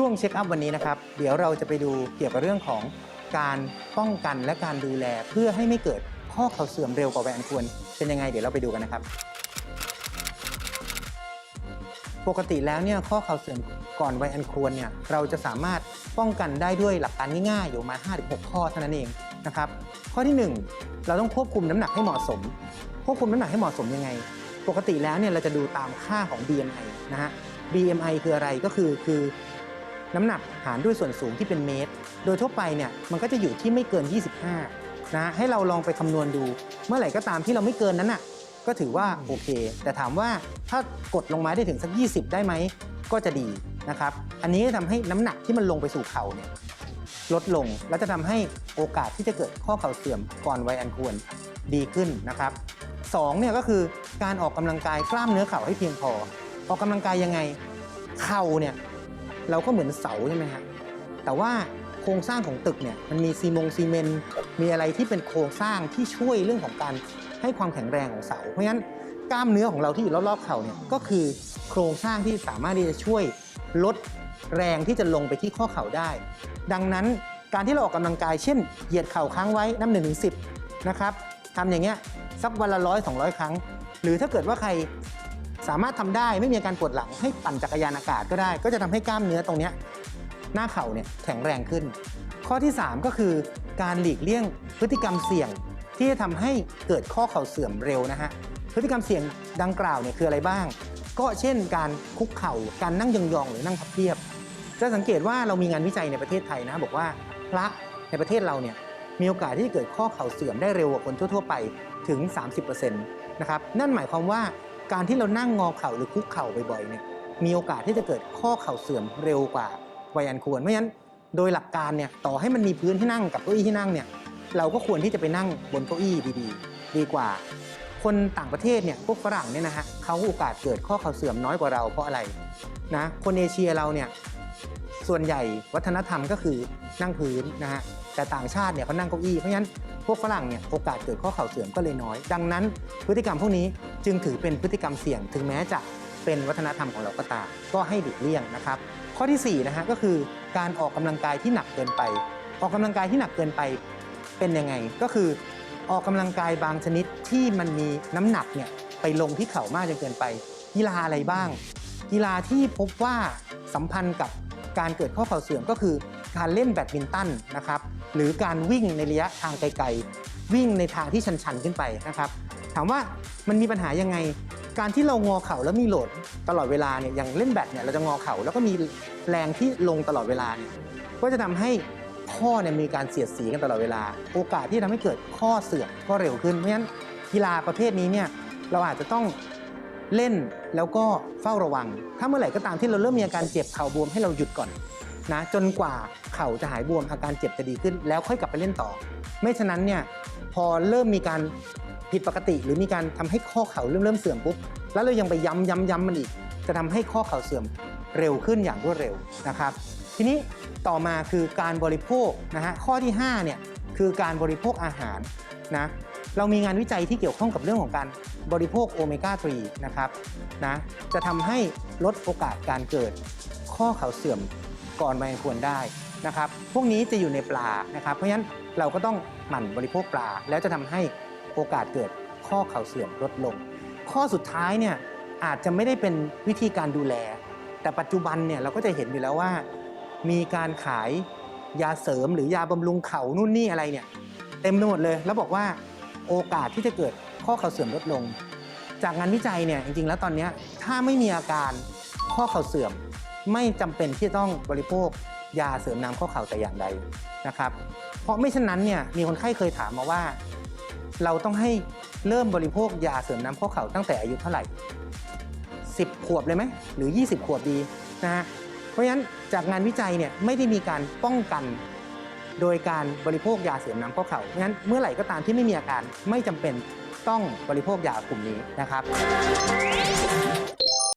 ช่วงเช็คอัพวันนี้นะครับ เดี๋ยวเราจะไปดูเกี่ยวกับเรื่องของการป้องกันและการดูแล เพื่อให้ไม่เกิดข้อเข่าเสื่อมเร็วกว่าวัยอันควร เป็นยังไงเดี๋ยวเราไปดูกันนะครับ ปกติแล้วเนี่ยข้อเข่าเสื่อมก่อนวัยอันควรเนี่ยเราจะสามารถป้องกันได้ด้วยหลักการง่ายๆอยู่มา 5-6 ข้อเท่านั้นเองนะครับข้อที่ 1 เราต้องควบคุมน้ำหนักให้เหมาะสม ควบคุมน้ำหนักให้เหมาะสมยังไง ปกติแล้วเนี่ยเราจะดูตามค่าของ BMI นะฮะ BMI คืออะไรก็คือคือ น้ำหนักหารด้วยส่วนสูงที่เป็นเมตร โดยทั่วไปเนี่ยมันก็จะอยู่ที่ไม่เกิน 25 นะให้เราลองไปคำนวณดู เมื่อไหร่ก็ตามที่เราไม่เกินนั้นน่ะก็ถือว่าโอเค แต่ถามว่าถ้ากดลงมาได้ถึงสัก 20 ได้ไหมก็จะดีนะครับ อันนี้จะทำให้น้ำหนักที่มันลงไปสู่เข่าเนี่ยลดลงและจะทำให้โอกาสที่จะเกิดข้อเข่าเสื่อมก่อนวัยอันควรดีขึ้นนะครับสองเนี่ยก็คือการออกกำลังกายกล้ามเนื้อเข่าให้เพียงพอ ออกกำลังกายยังไง เข่าเนี่ย เราก็เหมือนเสาใช่ไหมฮะแต่ว่าโครงสร้างของตึกเนี่ยมันมีซีมงซีเมนต์มีอะไรที่เป็นโครงสร้างที่ช่วยเรื่องของการให้ความแข็งแรงของเสา เพราะฉะนั้นกล้ามเนื้อของเราที่อยู่รอบๆเข่าเนี่ยก็คือโครงสร้างที่สามารถที่จะช่วยลดแรงที่จะลงไปที่ข้อเข่าได้ ดังนั้นการที่เราออกกำลังกายเช่น เหยียดเข่าค้างไว้น้ำหนึ่งถึงสินะครับทำอย่างเงี้ยสักวันละร้อยสองร้อยครั้ง หรือถ้าเกิดว่าใคร สามารถทำได้ไม่มีอาการปวดหลังให้ปั่นจักรยานอากาศก็ได้ ก็จะทำให้กล้ามเนื้อตรงนี้หน้าเข่าเนี่ยแข็งแรงขึ้น ข้อที่ 3 ก็คือการหลีกเลี่ยงพฤติกรรมเสี่ยงที่จะทำให้เกิดข้อเข่าเสื่อมเร็วนะฮะพฤติกรรมเสี่ยงดังกล่าวเนี่ยคืออะไรบ้าง ก็เช่นการคุกเข่าการนั่งยองๆหรือนั่งพับเพียบ จะสังเกตว่าเรามีงานวิจัยในประเทศไทยนะบอกว่าพระในประเทศเราเนี่ยมีโอกาสที่จะเกิดข้อเข่าเสื่อมได้เร็วกว่าคนทั่วๆไปถึง 30%นะครับนั่นหมายความว่า การที่เรานั่งงอเข่าหรือคุกเข่าบ่อยๆเนี่ยมีโอกาสที่จะเกิดข้อเข่าเสื่อมเร็วกว่าวัยอันควรเพราะฉะนั้นโดยหลักการเนี่ยต่อให้มันมีพื้นที่นั่งกับเก้าอี้ที่นั่งเนี่ยเราก็ควรที่จะไปนั่งบนเก้าอี้ดีๆ ดีกว่า คนต่างประเทศเนี่ยพวกฝรั่งเนี่ยนะฮะเขาโอกาสเกิดข้อเข่าเสื่อมน้อยกว่าเราเพราะอะไรนะคนเอเชียเราเนี่ยส่วนใหญ่วัฒนธรรมก็คือนั่งพื้นนะฮะ แต่ต่างชาติเนี่ยเขานั่งเก้าอี้เพราะฉะนั้นพวกฝรั่งเนี่ยโอกาสเกิดข้อเข่าเสื่อมก็เลยน้อย ดังนั้น พฤติกรรมพวกนี้จึงถือเป็นพฤติกรรมเสี่ยง ถึงแม้จะเป็นวัฒนธรรมของเราก็ตามก็ให้หลีกเลี่ยงนะครับ ข้อที่4นะฮะก็คือการออกกำลังกายที่หนักเกินไป ออกกำลังกายที่หนักเกินไปเป็นยังไงก็คือออกกำลังกายบางชนิดที่มันมีน้ำหนักเนี่ยไปลงที่เข่ามากจนเกินไป กีฬาอะไรบ้าง กีฬาที่พบว่าสัมพันธ์กับการเกิดข้อเข่าเสื่อมก็คือ การเล่นแบดมินตันนะครับหรือการวิ่งในระยะทางไกลๆ วิ่งในทางที่ชันๆขึ้นไปนะครับถามว่ามันมีปัญหายังไง การที่เรางอเข่าแล้วมีโหลดตลอดเวลาเนี่ยอย่างเล่นแบดเนี่ยเราจะงอเข่าแล้วก็มีแรงที่ลงตลอดเวลาเนี่ยก็จะทำให้ข้อเนี่ยมีการเสียดสีกันตลอดเวลา โอกาสที่ทำให้เกิดข้อเสื่อมก็เร็วขึ้นเพราะฉะนั้นกีฬาประเภทนี้เนี่ยเราอาจจะต้องเล่นแล้วก็เฝ้าระวัง ถ้าเมื่อไหร่ก็ตามที่เราเริ่มมีอาการเจ็บเข่าบวมให้เราหยุดก่อน นะจนกว่าเข่าจะหายบวมอาการเจ็บจะดีขึ้น แล้วค่อยกลับไปเล่นต่อ ไม่ฉะนั้นเนี่ยพอเริ่มมีการผิดปกติ หรือมีการทำให้ข้อเข่าเริ่มเริ่มเสื่อมปุ๊บแล้วเรายังไปย้ำย้ำย้ำมันอีก จะทำให้ข้อเข่าเสื่อมเร็วขึ้นอย่างรวดเร็วนะครับ ทีนี้ต่อมาคือการบริโภคนะฮะข้อที่5เนี่ยคือการบริโภคอาหารนะเรามีงานวิจัยที่เกี่ยวข้องกับเรื่องของการบริโภคโอเมก้า 3 นะครับนะจะทำให้ลดโอกาสการเกิดข้อเข่าเสื่อม ก่อนวัยควรได้นะครับ พวกนี้จะอยู่ในปลานะครับ เพราะฉะนั้นเราก็ต้องหมั่นบริโภคปลา แล้วจะทำให้โอกาสเกิดข้อเข่าเสื่อมลดลง ข้อสุดท้ายเนี่ยอาจจะไม่ได้เป็นวิธีการดูแล แต่ปัจจุบันเนี่ยเราก็จะเห็นอยู่แล้วว่า มีการขายยาเสริมหรือยาบำรุงเข่านู่นนี่อะไรเนี่ยเต็มไปหมดเลย แล้วบอกว่าโอกาสที่จะเกิดข้อเข่าเสื่อมลดลง จากงานวิจัยเนี่ยจริงๆ แล้วตอนนี้ถ้าไม่มีอาการข้อเข่าเสื่อม ไม่จำเป็นที่ต้องบริโภคยาเสริมน้ำข้อเข่าแต่อย่างใดนะครับ เพราะไม่เช่นนั้นเนี่ยมีคนไข้เคยถามมาว่า เราต้องให้เริ่มบริโภคยาเสริมน้ำข้อเข่าตั้งแต่อายุเท่าไหร่ 10 ขวบเลยไหมหรือ 20 ขวบดีนะฮะเพราะฉะนั้นจากงานวิจัยเนี่ยไม่ได้มีการป้องกันโดยการบริโภคยาเสริมน้ำข้อเข่าเพราะฉะนั้นเมื่อไหร่ก็ตามที่ไม่มีอาการไม่จำเป็นต้องบริโภคยากลุ่มนี้นะครับ